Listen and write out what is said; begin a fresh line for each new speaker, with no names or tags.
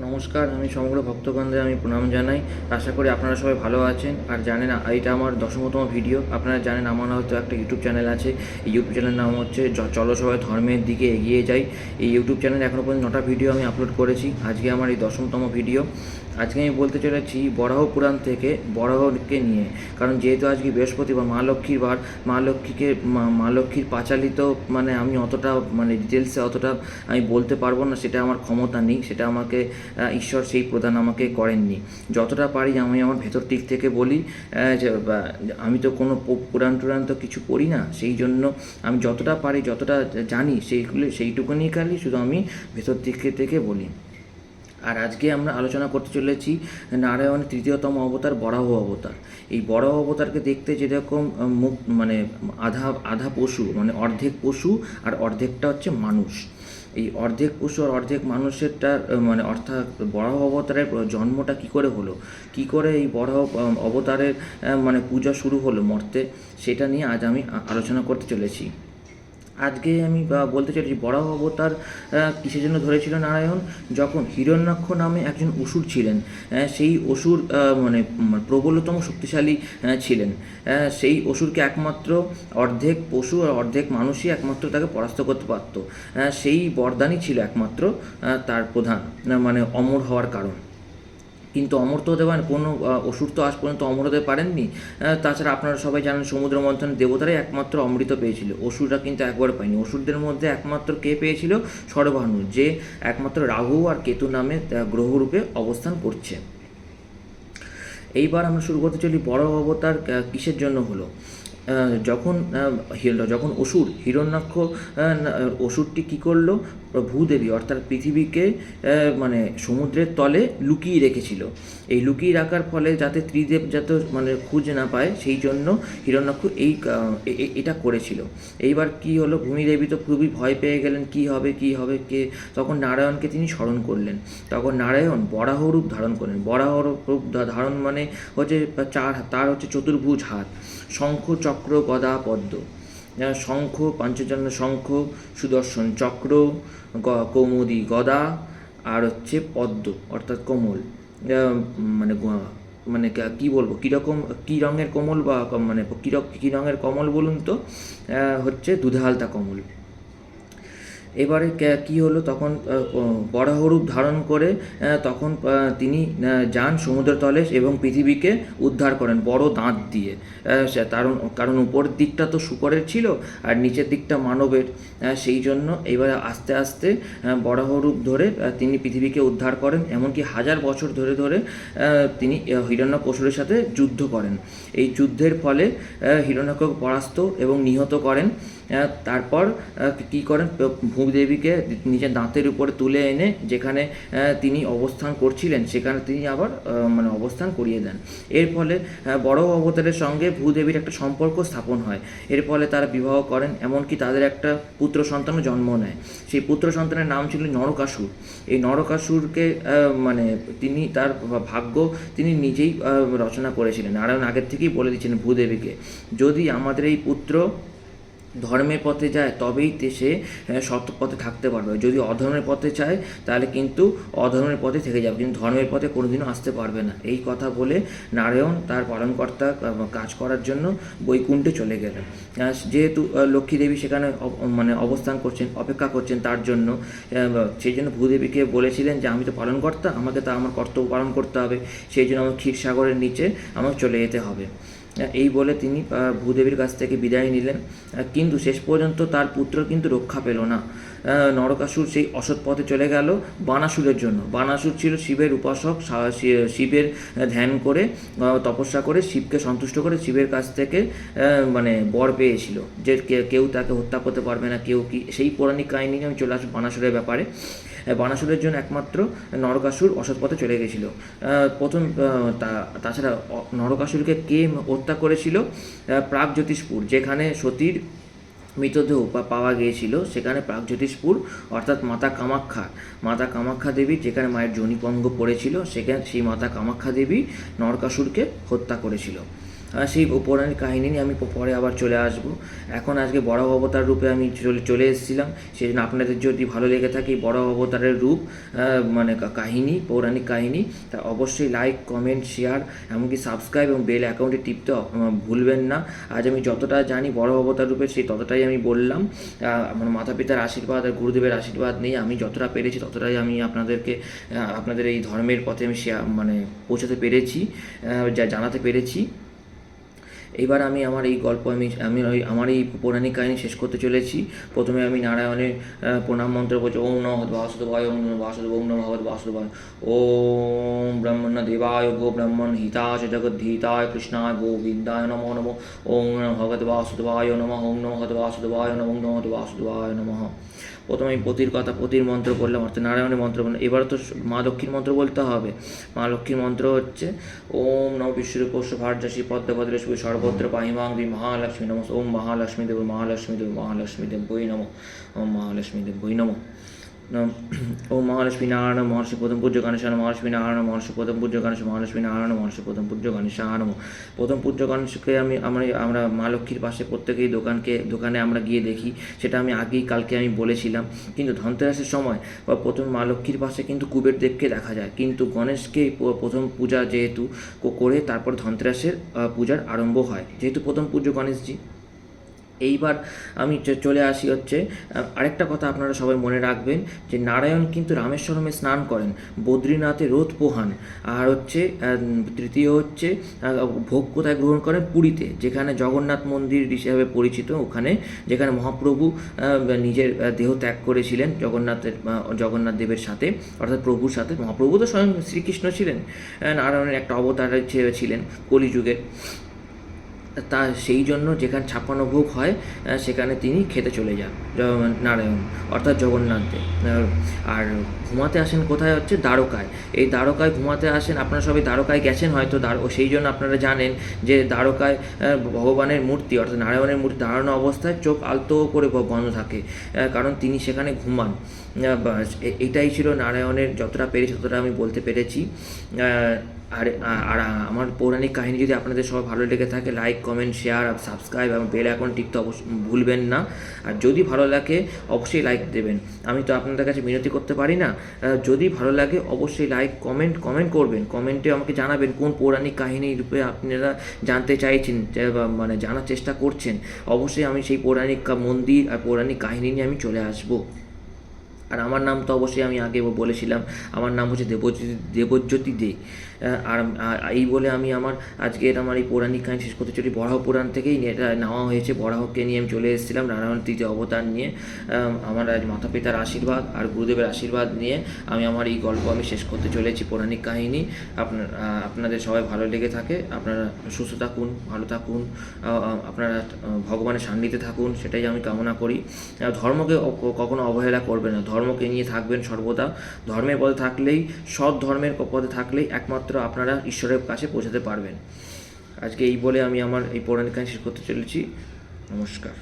নমস্কার, আমি সমগ্র ভক্তগণদের আমি প্রণাম জানাই। আশা করি আপনারা সবাই ভালো আছেন। আর জানেন এটা আমার দশমতম ভিডিও। আপনারা জানেন, আমার হয়তো একটা ইউটিউব চ্যানেল আছে। এই ইউটিউব চ্যানেলের নাম হচ্ছে চলো সবাই ধর্মের দিকে এগিয়ে যাই। এই ইউটিউব চ্যানেলে এখনও পর্যন্ত নটা ভিডিও আমি আপলোড করেছি। আজকে আমার এই দশমতম ভিডিও। আজকে আমি বলতে চলেছি বরাহ পুরাণ থেকে বরাহকে নিয়ে। কারণ যেহেতু আজকে বৃহস্পতিবার, মা লক্ষ্মীর বার, মা লক্ষ্মীকে, মা- লক্ষ্মীর পাঁচালিত মানে আমি অতটা মানে ডিটেলসে অতটা আমি বলতে পারব না, সেটা আমার ক্ষমতা নেই। সেটা আমাকে ঈশ্বর সেই প্রদান আমাকে করেননি। যতটা পারি আমি আমার ভেতর দিক থেকে বলি যে আমি তো কোনো পুরাণ টুরাণ তো কিছু করি না, সেই জন্য আমি যতটা পারি, যতটা জানি, সেইগুলো, সেইটুকুনি খালি শুধু আমি ভেতর দিক থেকে বলি। আর আজকে আমরা আলোচনা করতে চলেছি নারায়ণের তৃতীয়তম অবতার বরাহ অবতার। এই বরাহ অবতারকে দেখতে যেরকম মুখ মানে আধা আধা পশু মানে অর্ধেক পশু আর অর্ধেকটা হচ্ছে মানুষ। এই অর্ধেক পশু আর অর্ধেক মানুষেরটা মানে অর্থাৎ বরাহ অবতারের জন্মটা কি করে হলো? কি করে এই বরাহ অবতারের মানে পূজা শুরু হলো মর্তে? সেটা নিয়ে আজ আমি আলোচনা করতে চলেছি। আজকে আমি বলতে চাইছি বরাহ অবতার কিসের জন্য ধরেছিল নারায়ণ? যখন হিরণ্যাক্ষ নামে একজন অসুর ছিলেন সেই অসুর মানে প্রবলতম শক্তিশালী ছিলেন। সেই অসুরকে একমাত্র অর্ধেক পশু আর অর্ধেক মানুষই একমাত্র তাকে পরাস্ত করতে পারত। সেই বরদানই ছিল একমাত্র তার প্রধান মানে অমর হওয়ার কারণ। কিন্তু অমর্ত হতে পারেন কোনো অসুর তো আজ পর্যন্ত অমর হতে পারেননি তাছাড়া আপনারা সবাই জানেন সমুদ্র মন্থন দেবতারাই একমাত্র অমৃত পেয়েছিল। অসুররা কিন্তু একবার পায়নি। অসুরদের মধ্যে একমাত্র কে পেয়েছিল? সর্বানু যে একমাত্র রাহু আর কেতু নামে গ্রহরূপে অবস্থান করছে। এইবার আমরা শুরু করতে চলি বড় অবতার কিসের জন্য হলো? যখন যখন অসুর, হিরণ্যাক্ষ অসুরটি কী করল? ভূদেবী, অর্থাৎ পৃথিবীকে মানে সমুদ্রের তলে লুকিয়ে রেখেছিল। এই লুকিয়ে রাখার ফলে যাতে ত্রিদেব যাতে মানে খুঁজে না পায়, সেই জন্য হিরণ্যাক্ষ এই এটা করেছিল। এইবার কি হলো? ভূমিদেবী তো খুবই ভয় পেয়ে গেলেন, কি হবে কি হবে, কে? তখন নারায়ণকে তিনি স্মরণ করলেন। তখন নারায়ণ বরাহ রূপ ধারণ করলেন। বরাহ রূপ ধারণ মানে হচ্ছে চার তার হচ্ছে চতুর্ভুজ হাত। শঙ্খ, চক্র গদা পদ্ম যেমন শঙ্খ পাঞ্চজন্য শঙ্খ, সুদর্শন চক্র কৌমুদী গদা, আর হচ্ছে পদ্ম, অর্থাৎ কোমল। মানে মানে কি বলব? কীরকম, কী রঙের কোমল বা মানে কী রঙের কমল বলুন তো? হচ্ছে দুধালতা কমল। এবারে কে- হলো তখন বরাহরূপ ধারণ করে তখন তিনি যান সমুদ্র তলে এবং পৃথিবীকে উদ্ধার করেন বড় দাঁত দিয়ে। কারণ কারণ উপরের দিকটা তো শুকরের ছিল আর নিচের দিকটা মানবের। সেই জন্য এবারে আস্তে আস্তে বরাহরূপ ধরে তিনি পৃথিবীকে উদ্ধার করেন। এমনকি হাজার বছর ধরে ধরে তিনি হিরণ্যকশুরের সাথে যুদ্ধ করেন। এই যুদ্ধের ফলে হিরণ্যকে পরাস্ত এবং নিহত করেন। তারপর কি করেন? ভূদেবীকে নিজের দাঁতের উপরে তুলে এনে যেখানে তিনি অবস্থান করছিলেন, সেখানে তিনি আবার মানে অবস্থান করিয়ে দেন। এর ফলে বড় অবতারের সঙ্গে ভূদেবীর একটা সম্পর্ক স্থাপন হয়। এর ফলে তারা বিবাহ করেন, এমনকি তাদের একটা পুত্র সন্তানও জন্ম নেয়। সেই পুত্র সন্তানের নাম ছিল নরকাসুর। এই নরকাসুরকে মানে তিনি তার ভাগ্য তিনি নিজেই রচনা করেছিলেন। নারায়ণ আগের থেকেই বলে দিচ্ছেন ভূদেবীকে, যদি আমাদের এই পুত্র ধর্মের পথে যায় তবেই সে আহ, পথে থাকতে পারবে। যদি অধর্মের পথে চায় তাহলে কিন্তু অধর্মের পথে থেকে যাবে। কিন্তু ধর্মের পথে কোনোদিনও আসতে পারবে না। এই কথা বলে নারায়ণ তার পালনকর্তা কাজ করার জন্য বৈকুণ্ঠে চলে গেলেন। যেহেতু লক্ষ্মী দেবী সেখানে মানে অবস্থান করছেন অপেক্ষা করছেন তার জন্য। সেই জন্য ভূদেবীকে বলেছিলেন যে আমি তো পালনকর্তা আমাকে তা আমার কর্তব্য পালন করতে হবে। সেই জন্য আমার ক্ষীরসাগরের নিচে আমাকে চলে যেতে হবে। এই বলে তিনি ভূদেবীর কাছ থেকে বিদায় নিলেন। কিন্তু শেষ পর্যন্ত তার পুত্র কিন্তু রক্ষা পেল না। নরকাসুর সেই অসৎ পথে চলে গেল বানাসুরের জন্য। বানাসুর ছিল শিবের উপাসক শিবের ধ্যান করে তপস্যা করে, শিবকে সন্তুষ্ট করে শিবের কাছ থেকে মানে বর পেয়েছিল যে কেউ তাকে হত্যা করতে পারবে না, কেউ কি সেই পৌরাণিক কাহিনী আমি চলে আসব বানাসুরের ব্যাপারে। বানাসুরের জন্য একমাত্র নরকাসুর অসৎ পথে চলে গেছিল। প্রথম তাছাড়া নরকাসুরকে কে হত্যা করেছিল? প্রাগজ্যোতিষপুর, যেখানে সতীর মৃতদেহ বা পাওয়া গিয়েছিল সেখানে প্রাগজ্যোতিষপুর, অর্থাৎ মাতা কামাখ্যা। মাতা কামাখ্যা দেবী যেখানে মায়ের জনিপঙ্গ পড়েছিল, সেখানে সেই মাতা কামাখ্যা দেবী নরকাসুরকে হত্যা করেছিল। সেই পৌরাণিক কাহিনী নিয়ে আমি পরে আবার চলে আসব। এখন আজকে বড় অবতার রূপে আমি চলে এসেছিলাম। সেই জন্য আপনাদের যদি ভালো লেগে থাকে বড় অবতারের রূপ মানে কাহিনী, পৌরাণিক কাহিনী, তা অবশ্যই লাইক কমেন্ট শেয়ার এমনকি সাবস্ক্রাইব এবং বেল অ্যাকাউন্টে টিপতে ভুলবেন না। আজ আমি যতটা জানি বড় অবতার রূপে সেই ততটাই আমি বললাম। আমার মাতা পিতার আশীর্বাদ আর গুরুদেবের আশীর্বাদ নিয়ে আমি যতটা পেরেছি ততটাই আমি আপনাদেরকে আপনাদের এই ধর্মের পথে আমি শেয়ার মানে পৌঁছাতে পেরেছি যা জানাতে পেরেছি। এইবার আমি আমার এই গল্প আমি আমি ওই আমার এই পৌরাণিক কাহিনী শেষ করতে চলেছি। প্রথমে আমি নারায়ণের প্রণাম মন্ত্র বলছি, ওম নম বাসুদেবায়, ওম নম বাসুদেব ওম নম ভগবত বাসুদেবায়, ওম ব্রহ্মণ দেবায় গো ব্রহ্মণ হিতায় জগদ্ধিতায় কৃষ্ণায় গোবিন্দায় নমো নমো, ওম নম ভগবত বাসুদেবায়, নমঃ, ওম নম ভগবত বাসুদেবায়, নমঃ, ওম নম ভগবত বাসুদেবায়, নমঃ। প্রথমে আমি পতির কথা, পতির মন্ত্র বললাম, অর্থাৎ নারায়ণের মন্ত্র বললাম। এবার তো মা লক্ষ্মীর মন্ত্র বলতে হবে। মা লক্ষ্মীর মন্ত্র হচ্ছে, ওম নম বিশ্বরূপস্য ভার্যাসী শুভ সর্বত্র পাহিমাং মহালক্ষ্মী নম, ওম মহালক্ষ্মী দেব মহালক্ষ্মী দেব মহালক্ষ্মী দেব বই নম, ওম মহালক্ষ্মী দেব বই নম। ওম মহালক্ষ্মী নারায়ণ মহর্ষি প্রথম পূজ্য গণেশান মহালক্ষ্মী নারায়ণ মহর্ষি প্রথম পূজ্য গণেশ মহালক্ষ্মী নারায়ণ মহর্ষি প্রথম পূজ্য গণেশান প্রথম পূজ্য গণেশকে আমি, আমরা আমরা মা লক্ষ্মীর পাশে প্রত্যেকেই দোকানকে, দোকানে আমরা গিয়ে দেখি। সেটা আমি আগেই, কালকে আমি বলেছিলাম। কিন্তু ধনতেরাসের সময় বা প্রথম মা লক্ষ্মীর পাশে কিন্তু কুবের দেবকে দেখা যায়। কিন্তু গণেশকে প্রথম পূজা যেহেতু করে তারপর ধনতেরাসের পূজার আরম্ভ হয়। যেহেতু প্রথম পূজ্য গণেশজি। এইবার আমি চলে আসি হচ্ছে আরেকটা কথা আপনারা সবাই মনে রাখবেন যে নারায়ণ কিন্তু রামেশ্বরমে স্নান করেন, বদ্রীনাথে রোদ পোহান, আর হচ্ছে তৃতীয় হচ্ছে ভোগ কোথায় গ্রহণ করেন? পুরীতে, যেখানে জগন্নাথ মন্দির হিসেবে পরিচিত, ওখানে, যেখানে মহাপ্রভু নিজের দেহ ত্যাগ করেছিলেন জগন্নাথের জগন্নাথ দেবের সাথে, অর্থাৎ প্রভুর সাথে, মহাপ্রভু তো স্বয়ং শ্রীকৃষ্ণ ছিলেন নারায়ণের একটা অবতার ছিলেন কলিযুগের। তা সেই জন্য যেখানে ছাপ্পান্ন ভোগ হয় সেখানে তিনি খেতে চলে যান নারায়ণ, অর্থাৎ জগন্নাথ দেব আর ঘুমাতে আসেন কোথায় হচ্ছে? দ্বারকায়। এই দ্বারকায় ঘুমাতে আসেন, আপনারা সবাই দ্বারকায় গেছেন হয়তো সেই জন্য আপনারা জানেন যে দ্বারকায় ভগবানের মূর্তি, অর্থাৎ নারায়ণের মূর্তি দাঁড়ানো অবস্থায় চোখ আলতো করে বন্ধ থাকে কারণ তিনি সেখানে ঘুমান। এটাই ছিল নারায়ণের যতটা পেরেছি, ততটা আমি বলতে পেরেছি। আর আর আমার পৌরাণিক কাহিনী যদি আপনাদের সবাই ভালো লেগে থাকে লাইক কমেন্ট শেয়ার আর সাবস্ক্রাইব এবং বেল অ্যাকাউন্ট টিপতে অবশ্যই ভুলবেন না। আর যদি ভালো লাগে, অবশ্যই লাইক দেবেন। আমি তো আপনাদের কাছে মিনতি করতে পারি না। যদি ভালো লাগে, অবশ্যই লাইক কমেন্ট কমেন্ট করবেন। কমেন্টে আমাকে জানাবেন কোন পৌরাণিক কাহিনী রূপে আপনারা জানতে চাইছেন মানে জানার চেষ্টা করছেন। অবশ্যই আমি সেই পৌরাণিক মন্দির আর পৌরাণিক কাহিনী নিয়ে আমি চলে আসব। আর আমার নাম তো অবশ্যই আমি আগে বলেছিলাম। আমার নাম হচ্ছে দেবজ্যোতি দেবজ্যোতি দে। আর এই বলে আমি আমার আজকের আমার এই পৌরাণিক কাহিনী শেষ করতে চলি বরাহ পুরাণ থেকেই এটা নেওয়া হয়েছে। বরাহকে নিয়ে আমি চলে এসেছিলাম নারায়ণ তৃতীয় অবতার নিয়ে। আমার আজ মাতা পিতার আশীর্বাদ আর গুরুদেবের আশীর্বাদ নিয়ে আমি আমার এই গল্প আমি শেষ করতে চলেছি পৌরাণিক কাহিনী। আপনার আপনাদের সবাই ভালো লেগে থাকে, আপনারা সুস্থ থাকুন, ভালো থাকুন আপনারা ভগবানের সান্নিধ্যে থাকুন, সেটাই আমি কামনা করি। ধর্মকে কখনো অবহেলা করবেন না। ধর্মকে নিয়ে থাকবেন সর্বদা। ধর্মের পথে থাকলেই, সৎ ধর্মের পথে থাকলেই একমাত্র আপনারা ঈশ্বরের কাছে পৌঁছাতে পারবেন। আজকে এই বলে আমি আমার এই পৌরাণিক কাহিনী শেষ করতে চলেছি। নমস্কার।